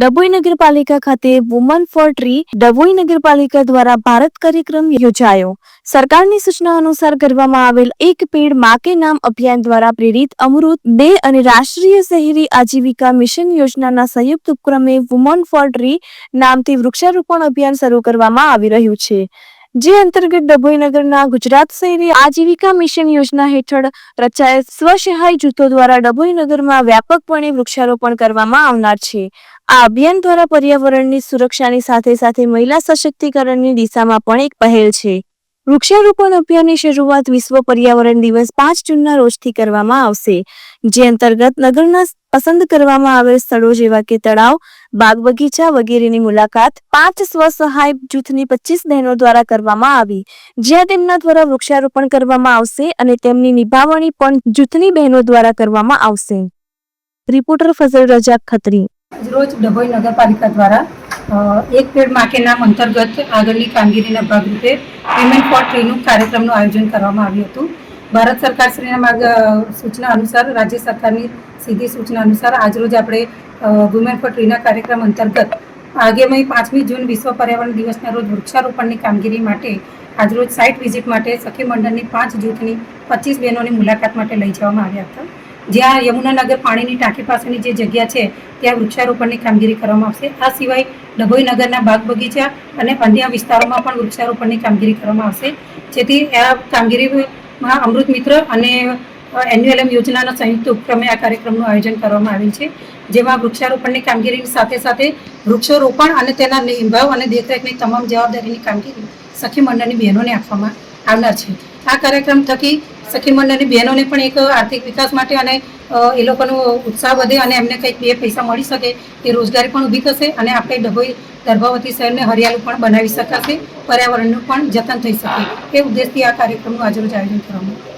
ડભોઈ નગરપાલિકા ખાતે woman four tree Dabhoi નગરપાલિકા દ્વારા ભારત કાર્યક્રમ યોજાયો. સરકારની સૂચના અનુસાર કરવામાં આવેલ એક પેડ માકે નામ અભિયાન દ્વારા પ્રેરિત અમૃત, બે અને રાષ્ટ્રીય શહેરી આજીવિકા મિશન યોજનાના સંયુક્ત ઉપક્રમે વુમન ફોર ટ્રી નામથી વૃક્ષારોપણ અભિયાન શરૂ કરવામાં આવી રહ્યું છે. જે અંતર્ગત ડભોઈ નગરના ગુજરાત શહેરી આજીવિકા મિશન યોજના હેઠળ રચાયેલ સ્વસહાય જૂથો દ્વારા ડભોઈ નગરમાં વ્યાપકપણે વૃક્ષારોપણ કરવામાં આવનાર છે. આ અભિયાન દ્વારા પર્યાવરણની સુરક્ષાની સાથે સાથે મહિલા સશક્તિકરણની દિશામાં પણ એક પહેલ છે. વૃક્ષારોપણ અભિયાનની શરૂઆત વિશ્વ પર્યાવરણ દિવસ પાંચ જૂનના રોજથી કરવામાં આવશે, જે અંતર્ગત નગરના પસંદ કરવામાં આવેલ સ્થળો જેવા કે તળાવ બાગ બગીચા વગેરેની મુલાકાત પાંચ સ્વસહાય જૂથની પચીસ બહેનો દ્વારા કરવામાં આવી. જ્યાં તેમના દ્વારા વૃક્ષારોપણ કરવામાં આવશે અને તેમની નિભાવણી પણ જૂથની બહેનો દ્વારા કરવામાં આવશે. રિપોર્ટર ફઝલ રજાક ખત્રી. રોજ ડભોઈ નગરપાલિકા દ્વારા એક પેડ માટેના અંતર્ગત આગળની કામગીરીના ભાગરૂપે પેમેન્ટ ફોર ટ્રીનું કાર્યક્રમનું આયોજન કરવામાં આવ્યું હતું. ભારત સરકારશ્રીના માર્ગ સૂચના અનુસાર, રાજ્ય સરકારની સીધી સૂચના અનુસાર આજરોજ આપણે વુમેન ફોર ટ્રીના કાર્યક્રમ અંતર્ગત આગામી પાંચમી જૂન વિશ્વ પર્યાવરણ દિવસના રોજ વૃક્ષારોપણની કામગીરી માટે આજરોજ સાઇટ વિઝિટ માટે સખી મંડળની પાંચ જૂથની પચીસ બહેનોની મુલાકાત માટે લઈ જવામાં આવ્યા હતા. જ્યાં યમુનાનગર પાણીની ટાંકી પાસેની જે જગ્યા છે, ત્યાં વૃક્ષારોપણની કામગીરી કરવામાં આવશે. આ સિવાય ડભોઈ નગરના બાગ બગીચા અને અન્ય વિસ્તારોમાં પણ વૃક્ષારોપણની કામગીરી કરવામાં આવશે. જેથી આ કામગીરીમાં અમૃત મિત્ર અને એન્યુએલએમ યોજનાના સંયુક્ત ઉપક્રમે આ કાર્યક્રમનું આયોજન કરવામાં આવેલ છે. જેમાં વૃક્ષારોપણની કામગીરીની સાથે સાથે વૃક્ષારોપણ અને તેના નિભાવ અને દેખરેખની તમામ જવાબદારીની કામગીરી સખી મંડળની બહેનોને આપવામાં આવનાર છે. આ કાર્યક્રમ થકી સખી મંડળની બહેનોને પણ એક આર્થિક વિકાસ માટે અને એ લોકોનો ઉત્સાહ વધે અને એમને કંઈક બે પૈસા મળી શકે એ રોજગારી પણ ઊભી થશે અને આપણે ડભોઈ ગર્ભવતી શહેરને હરિયાળું પણ બનાવી શકાશે, પર્યાવરણનું પણ જતન થઈ શકે, એ ઉદ્દેશથી આ કાર્યક્રમનું આજરોજ આયોજન કરવામાં